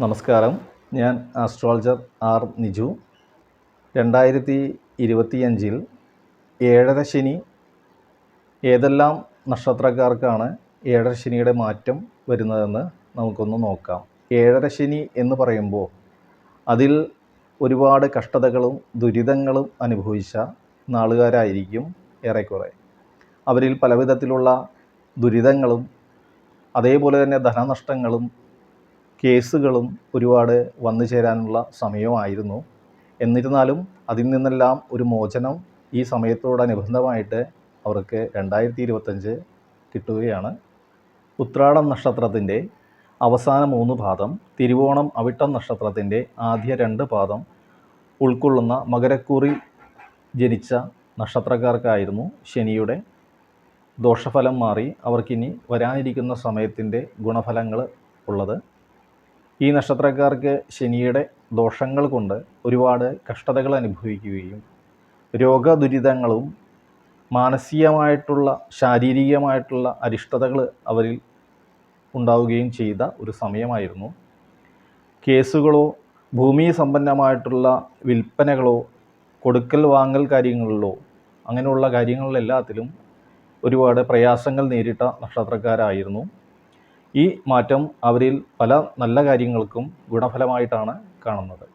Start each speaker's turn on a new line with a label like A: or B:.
A: നമസ്കാരം. ഞാൻ astrologer R Niju. രണ്ടായിരത്തി ഇരുപത്തിയഞ്ചിൽ ഏഴര ശനി ഏതെല്ലാം നക്ഷത്രക്കാർക്കാണ് ഏഴര ശനിയുടെ മാറ്റം വരുന്നതെന്ന് നമുക്കൊന്ന് നോക്കാം. ഏഴര ശനി എന്ന് പറയുമ്പോൾ അതിൽ ഒരുപാട് കഷ്ടതകളും ദുരിതങ്ങളും അനുഭവിച്ച നാളുകാരായിരിക്കും ഏറെക്കുറെ. അവരിൽ പലവിധത്തിലുള്ള ദുരിതങ്ങളും അതേപോലെ തന്നെ ധനനഷ്ടങ്ങളും കേസുകളും ഒരുപാട് വന്നു ചേരാനുള്ള സമയമായിരുന്നു. എന്നിരുന്നാലും അതിൽ നിന്നെല്ലാം ഒരു മോചനം ഈ സമയത്തോടനുബന്ധമായിട്ട് അവർക്ക് രണ്ടായിരത്തി ഇരുപത്തഞ്ച് കിട്ടുകയാണ്. ഉത്രാടം നക്ഷത്രത്തിന്റെ അവസാന മൂന്ന് പാദം തിരുവോണം അവിട്ടം നക്ഷത്രത്തിന്റെ ആദ്യ രണ്ട് പാദം ഉൾക്കൊള്ളുന്ന മകരക്കൂറിൽ ജനിച്ച നക്ഷത്രക്കാർക്കായിരുന്നു ശനിയുടെ ദോഷഫലം മാറി. അവർക്കിനി വരാനിരിക്കുന്ന സമയത്തിന്റെ ഗുണഫലങ്ങൾ ഉള്ളത് ഈ നക്ഷത്രക്കാർക്ക് ശനിയുടെ ദോഷങ്ങൾ കൊണ്ട് ഒരുപാട് കഷ്ടതകൾ അനുഭവിക്കുകയും രോഗദുരിതങ്ങളും മാനസികമായിട്ടുള്ള ശാരീരികമായിട്ടുള്ള അരിഷ്ടതകൾ അവരിൽ ഉണ്ടാവുകയും ചെയ്ത ഒരു സമയമായിരുന്നു. കേസുകളോ ഭൂമി സമ്പന്നമായിട്ടുള്ള വിൽപ്പനകളോ കൊടുക്കൽ വാങ്ങൽ കാര്യങ്ങളിലോ അങ്ങനെയുള്ള കാര്യങ്ങളിലെല്ലാത്തിലും ഒരുപാട് പ്രയാസങ്ങൾ നേരിട്ട നക്ഷത്രക്കാരായിരുന്നു. ഈ മാറ്റം അവരിൽ പല നല്ല കാര്യങ്ങൾക്കും ഗുണഫലമായിട്ടാണ് കാണുന്നത്.